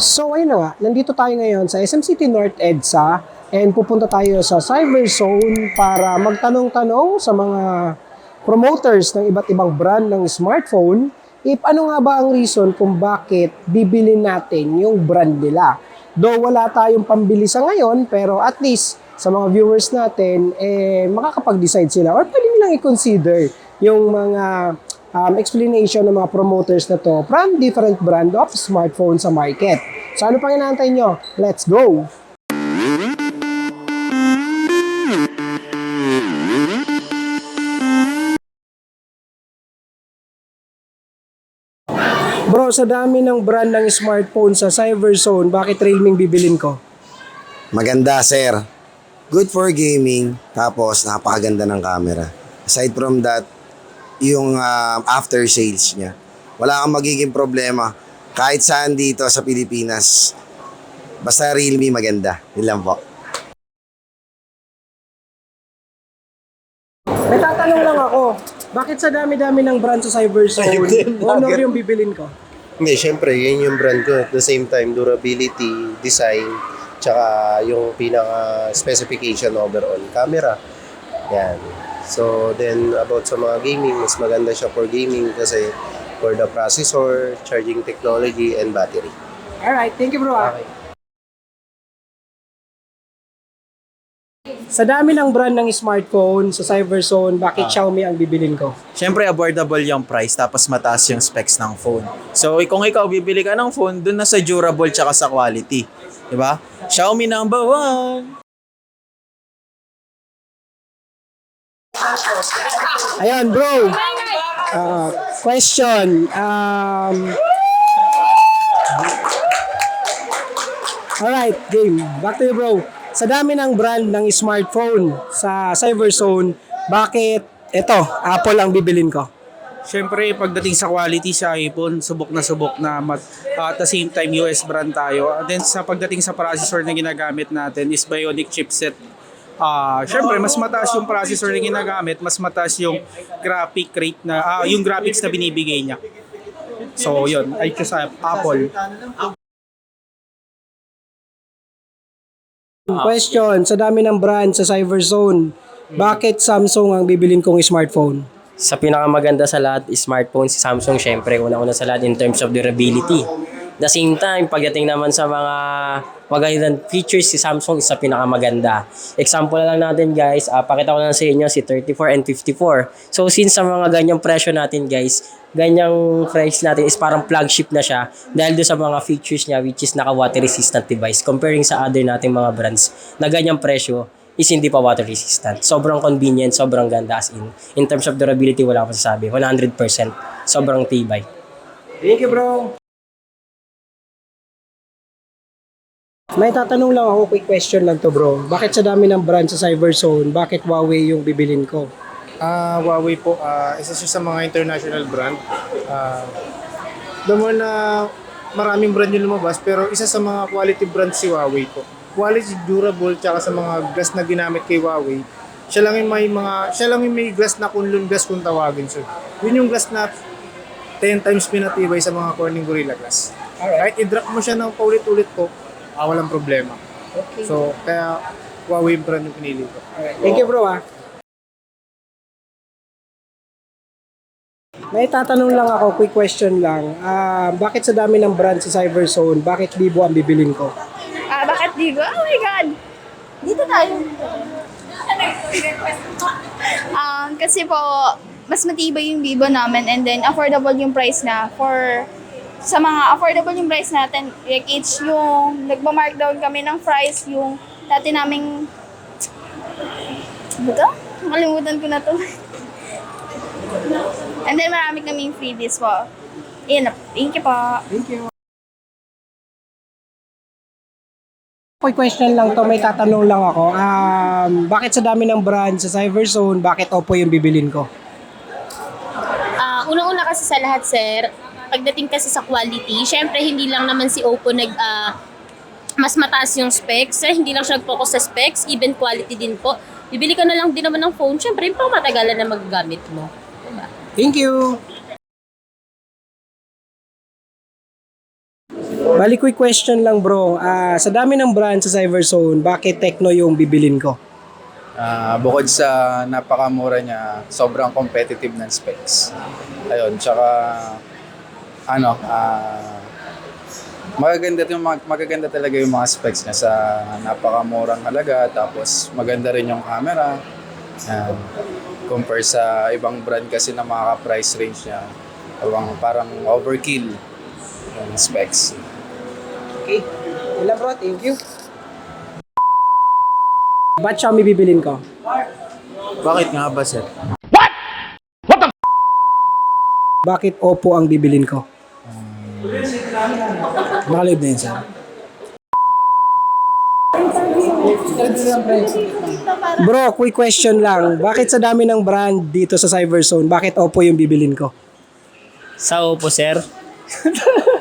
So ayun na nga, nandito tayo ngayon sa SM City North EDSA and pupunta tayo sa Cyber Zone para magtanong-tanong sa mga promoters ng iba't ibang brand ng smartphone if ano nga ba ang reason kung bakit bibili natin yung brand nila. Though wala tayong pambili sa ngayon, pero at least sa mga viewers natin, eh, makakapag-decide sila or pwede nilang i-consider yung mga um, explanation ng mga promoters na to from different brand of smartphone sa market. So ano pang inaantay nyo? Let's go! Bro, sa dami ng brand ng smartphone sa Cyberzone, bakit Realme bibilin ko? Maganda, sir. Good for gaming. Tapos, napakaganda ng camera. Aside from that, yung ah, after sales niya. Wala kang magiging problema. Kahit saan dito sa Pilipinas. Basta Realme maganda. Yun lang po. May tatanong lang ako, bakit sa dami-dami ng brand sa Cyberzone, Honor yung bibilin ko? Hindi, syempre, yun yung brand ko. At the same time, durability, design, tsaka yung pinaka-specification overall, camera. Yan. So, then, about sa mga gaming, mas maganda siya for gaming kasi for the processor, charging technology, and battery. Alright, thank you bro. ah. Sa dami ng brand ng smartphone sa Cyberzone, bakit Ah. Xiaomi ang bibilin ko? Siyempre, affordable yung price tapos mataas yung specs ng phone. So, kung ikaw bibili ka ng phone, dun na sa durable tsaka sa quality. Di ba? Xiaomi number one! Ayan bro, Ah, question. Um, Alright, game. Back to you bro. Sa dami ng brand ng smartphone sa Cyberzone, bakit ito, Apple ang bibilin ko? Siyempre, pagdating sa quality sa iPhone, subok na subok na mat, at the same time US brand tayo. And then sa pagdating sa processor na ginagamit natin is Bionic chipset. Ah, syempre mas mataas yung processor na ginagamit, mas mataas yung graphic rate na ah, yung graphics na binibigay niya. So, yun, I choose Apple. Question, sa dami ng brand sa Cyberzone, bakit Samsung ang bibilin kong smartphone? sa pinakamaganda sa lahat smartphone si Samsung syempre una-una sa lahat in terms of durability. The same time, pagdating naman sa mga magagandang features, si Samsung is sa pinakamaganda. Example na lang natin guys, ah, pakita ko lang sa inyo si 34 and 54. So since sa mga ganyang presyo natin guys, ganyang price natin is parang flagship na siya dahil do sa mga features niya which is naka water resistant device comparing sa other nating mga brands na ganyang presyo is hindi pa water resistant. Sobrang convenient, sobrang ganda as in. In terms of durability, wala akong sasabi. 100%. Sobrang tibay. Thank you, bro. May tatanong lang ako, quick question lang to bro. Bakit sa dami ng brand sa Cyberzone, bakit Huawei yung bibilin ko? Ah, Huawei po, ah, isa siya sa mga international brand. Ah, the more na maraming brand yung lumabas, pero isa sa mga quality brand si Huawei po. Quality, durable, tsaka sa mga glass na ginamit kay Huawei, siya lang yung may mga, siya lang yung may glass na kunlun glass kung tawagin. So, yun yung glass na 10 times pinatibay sa mga Corning Gorilla Glass. Kahit i-drop mo siya ng paulit-ulit po, ah, walang problema. So, kaya Huawei yung brand yung pinili ko. Thank you bro ah. May tatanong lang ako, quick question lang. Ah, bakit sa dami ng brand sa Cyberzone, bakit Vivo ang bibilin ko? Ah, bakit Digo? Oh my God! Dito tayo. um, kasi po, mas matibay yung Vivo namin and then affordable yung price na for sa mga affordable yung price natin. Like each yung nagma-markdown kami ng price yung dati naming ano to? Nakalimutan ko na to. and then marami kaming freebies po. Yun na. Thank you po. Thank you. Quick question lang to, may tatanong lang ako. Um, bakit sa dami ng brand sa Cyberzone, bakit Oppo yung bibilin ko? Kasi sa lahat, sir, pagdating kasi sa quality, syempre hindi lang naman si Oppo nag ah, mas mataas yung specs, eh, hindi lang siya nag-focus sa specs, even quality din po. Bibili ka na lang din naman ng phone, syempre yung pang matagalan na magagamit mo. Diba? Thank you! Bali, quick question lang bro. Ah, sa dami ng brand sa Cyberzone, bakit Tecno yung bibilin ko? Ah, bukod sa napakamura niya, sobrang competitive ng specs. Ayun, tsaka ano, ah magaganda yung magaganda talaga yung mga specs niya sa napakamurang halaga tapos maganda rin yung camera. Yan. Compare sa ibang brand kasi na mga price range niya. Parang, parang overkill yung specs. Okay. Wala bro, thank you. Ba't Xiaomi bibilin ko? Bakit nga ba, sir? Bakit Oppo ang bibilin ko? Nakalive na yun, sir. Bro, quick question lang. Bakit sa dami ng brand dito sa Cyberzone, bakit Oppo yung bibilin ko? Sa Oppo, sir.